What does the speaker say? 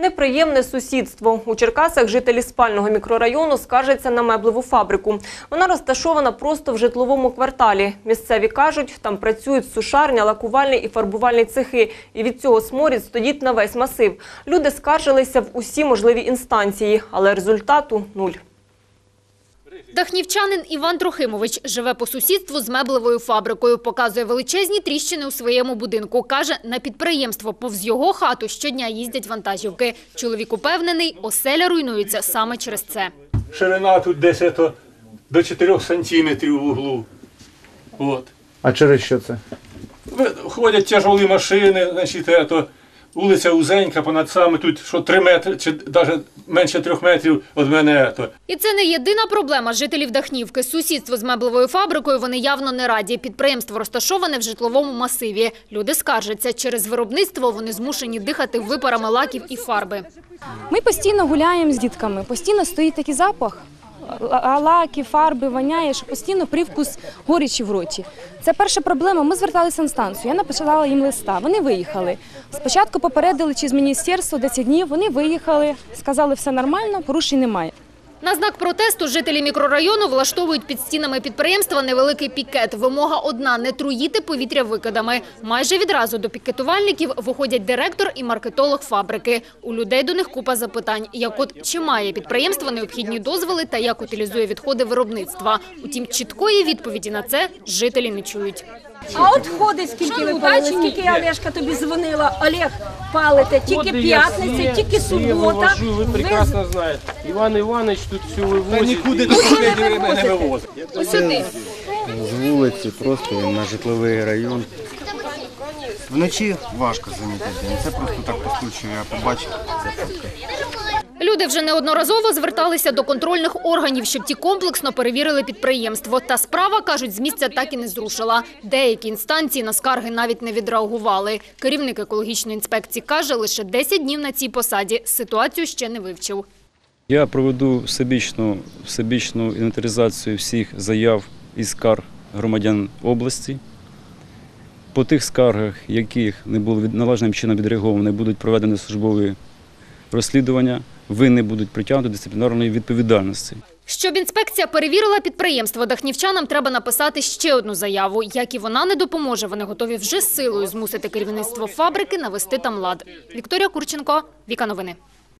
Неприємне сусідство. У Черкасах жителі спального мікрорайону скаржаться на меблеву фабрику. Вона розташована просто в житловому кварталі. Місцеві кажуть, там працюють сушарня, лакувальний і фарбувальний цехи. І від цього сморід стоїть на весь масив. Люди скаржилися в усі можливі інстанції, але результату – нуль. Дахнівчанин Іван Трохимович живе по сусідству з меблевою фабрикою. Показує величезні тріщини у своєму будинку. Каже, на підприємство повз його хату щодня їздять вантажівки. Чоловік упевнений, оселя руйнується саме через це. Ширина тут десь до 4 сантиметрів в углу. От. А через що це? Ви- Ходять тяжолі машини, значить, ето, вулиця узенька, понад саме тут, що 3 метри, чи навіть менше 3 метрів від мене. Ето. І це не єдина проблема жителів Дахнівки. Сусідство з меблевою фабрикою вони явно не раді. Підприємство розташоване в житловому масиві. Люди скаржаться, через виробництво вони змушені дихати випарами лаків і фарби. Ми постійно гуляємо з дітками, постійно стоїть такий запах. Ла- Лаки, фарби, воняє, що постійно привкус горічі в роті. Це перша проблема. Ми зверталися на станцію. Я написала їм листа. Вони виїхали. Спочатку попередили чи з міністерства 10 днів. Вони виїхали, сказали, все нормально, порушень немає. На знак протесту жителі мікрорайону влаштовують під стінами підприємства невеликий пікет. Вимога одна – не труїти повітря викидами. Майже відразу до пікетувальників виходять директор і маркетолог фабрики. У людей до них купа запитань, як от чи має підприємство необхідні дозволи та як утилізує відходи виробництва. Утім, чіткої відповіді на це жителі не чують. А от входи скільки ви палили, скільки Олешка тобі дзвонила, Олег, палите, тільки п'ятниця, тільки субота. ви прекрасно знаєте. Іван Іванович тут все вивозить. Нікуди до не вивозить. Усюди. з вулиці, просто на житловий район. Вночі важко замітити день. Це просто так по случаю я побачив. Люди вже неодноразово зверталися до контрольних органів, щоб ті комплексно перевірили підприємство. Та справа, кажуть, з місця так і не зрушила. Деякі інстанції на скарги навіть не відреагували. Керівник екологічної інспекції каже, лише 10 днів на цій посаді. Ситуацію ще не вивчив. Я проведу всебічну, всебічну інвентаризацію всіх заяв і скарг громадян області. По тих скаргах, яких не було належним чином відреаговані, будуть проведені службові розслідування, винні будуть притягнуті до дисциплінарної відповідальності. Щоб інспекція перевірила підприємство, дахнівчанам треба написати ще одну заяву. Як і вона не допоможе, вони готові вже силою змусити керівництво фабрики навести там лад. Вікторія Курченко, Віка Новини.